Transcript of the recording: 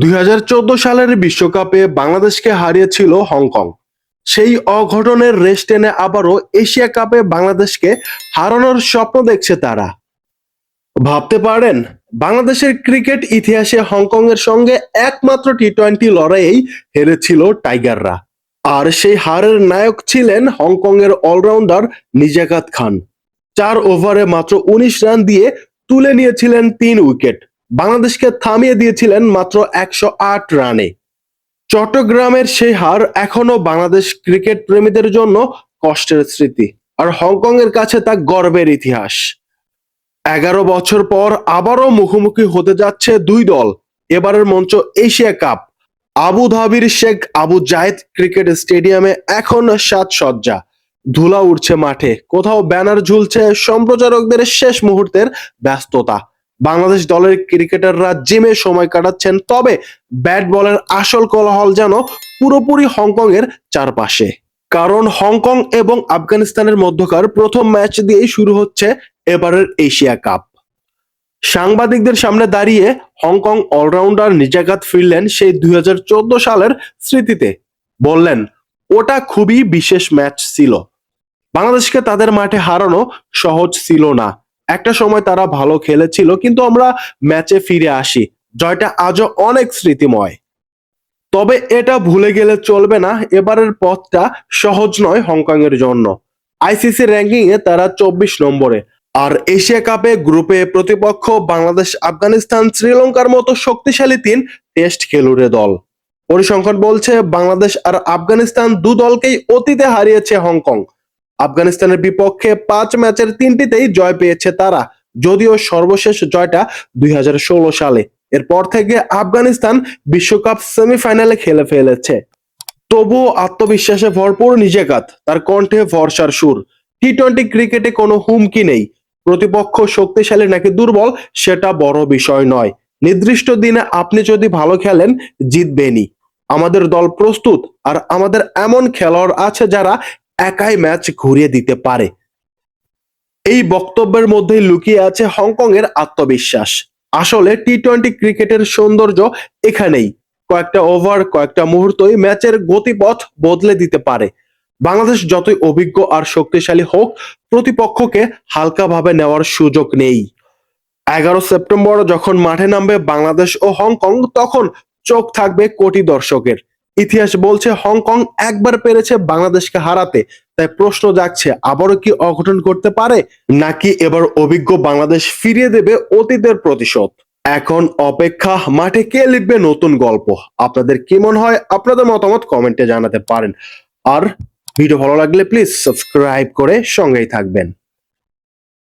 দুই হাজার চোদ্দ সালের বিশ্বকাপে বাংলাদেশকে হারিয়েছিল হংকং। সেই অঘটনের রেশ টেনে আবারও এশিয়া কাপে বাংলাদেশকে হারানোর স্বপ্ন দেখছে তারা। ভাবতে পারেন, বাংলাদেশের ক্রিকেট ইতিহাসে হংকং এর সঙ্গে একমাত্র টি টোয়েন্টি লড়াইয়েই হেরেছিল টাইগাররা। আর সেই হারের নায়ক ছিলেন হংকং এর অলরাউন্ডার নিজাকাত খান। চার ওভারে মাত্র উনিশ রান দিয়ে তুলে নিয়েছিলেন তিন উইকেট। বাংলাদেশকে থামিয়ে দিয়েছিলেন মাত্র একশো আট রানে। চট্টগ্রামের সেই হার এখনও বাংলাদেশ ক্রিকেট প্রেমীদের জন্য কষ্টের স্মৃতি, আর হংকং এর কাছে তা গর্বের ইতিহাস। এগারো বছর পর আবারও মুখোমুখি হতে যাচ্ছে দুই দল, এবারের মঞ্চ এশিয়া কাপ। আবু ধাবির শেখ আবু জায়েদ ক্রিকেট স্টেডিয়ামে এখন সাজসজ্জা। ধুলা উঠছে মাঠে, কোথাও ব্যানার ঝুলছে সম্প্রচারকদের শেষ মুহূর্তের ব্যস্ততা। বাংলাদেশ দলের ক্রিকেটাররা জিমে সময় কাটাচ্ছেন, তবে ব্যাট বলের আসল কোলাহল যেন পুরোপুরি হংকং এর চারপাশে। কারণ হংকং এবং আফগানিস্তানের মধ্যকার প্রথম ম্যাচ দিয়েই শুরু হচ্ছে এবারের এশিয়া কাপ। সাংবাদিকদের সামনে দাঁড়িয়ে হংকং অলরাউন্ডার নিজাকাত ফিরলেন সেই দুই হাজার চোদ্দ সালের স্মৃতিতে। বললেন, ওটা খুবই বিশেষ ম্যাচ ছিল। বাংলাদেশকে তাদের মাঠে হারানো সহজ ছিল না। একটা সময় তারা ভালো খেলেছিল, কিন্তু আমরা ম্যাচে ফিরে আসি, জয়টা আজও অনেক স্মৃতিময়। তবে এটা ভুলে গেলে চলবে না, এবারের পথটা সহজ নয় হংকং এর জন্য। আইসিসি র্যাঙ্কিং এ তারা চব্বিশ নম্বরে, আর এশিয়া কাপে গ্রুপে প্রতিপক্ষ বাংলাদেশ, আফগানিস্তান, শ্রীলঙ্কার মতো শক্তিশালী তিন টেস্ট খেলুড়ে দল। পরিসংখ্যান বলছে, বাংলাদেশ আর আফগানিস্তান দু দলকেই অতীতে হারিয়েছে হংকং। আফগানিস্তানের বিপক্ষে পাঁচ ম্যাচের তিনটিতেই জয় পেয়েছে তারা, যদিও সর্বশেষ জয়টা দুই হাজার ষোলো সালে। এরপর থেকে আফগানিস্তান বিশ্বকাপ সেমিফাইনালে খেলে ফেলেছে। তবুও আত্মবিশ্বাসে ভরপুর নিজেকাত, তার কণ্ঠে ভরসার সুর। টি টোয়েন্টি ক্রিকেটে কোনো হুমকি নেই। প্রতিপক্ষ শক্তিশালী নাকি দুর্বল, সেটা বড় বিষয় নয়। নির্দিষ্ট দিনে আপনি যদি ভালো খেলেন, জিতবেনই। আমাদের দল প্রস্তুত, আর আমাদের এমন খেলোয়াড় আছে যারা একাই ম্যাচ ঘুরিয়ে দিতে পারে। এই বক্তব্যের মধ্যে লুকিয়ে আছে হংকং এর আত্মবিশ্বাস। আসলে টি টোয়েন্টি ক্রিকেটের সৌন্দর্য এখানেই। কয়েকটা ওভার কয়েকটা মুহূর্তই ম্যাচের গতিপথ বদলে দিতে পারে। বাংলাদেশ যতই অভিজ্ঞ আর শক্তিশালী হোক, প্রতিপক্ষকে হালকাভাবে নেওয়ার সুযোগ নেই। এগারো সেপ্টেম্বর যখন মাঠে নামবে বাংলাদেশ ও হংকং, তখন চোখ থাকবে কোটি দর্শকের। ইতিহাস বলছে হংকং একবার পেরেছে বাংলাদেশকে হারাতে। তাই প্রশ্ন জাগছে, আবারও কি অঘটন করতে পারে? নাকি এবার অভিজ্ঞ বাংলাদেশ ফিরিয়ে দেবে অতীতের প্রতিশোধ? এখন অপেক্ষা, মাঠে কে লিখবে নতুন গল্প? আপনাদের কি মনে হয়? আপনাদের মতামত কমেন্টে জানাতে পারেন। আর ভিডিও ভালো লাগলে প্লিজ সাবস্ক্রাইব করে সঙ্গেই থাকবেন।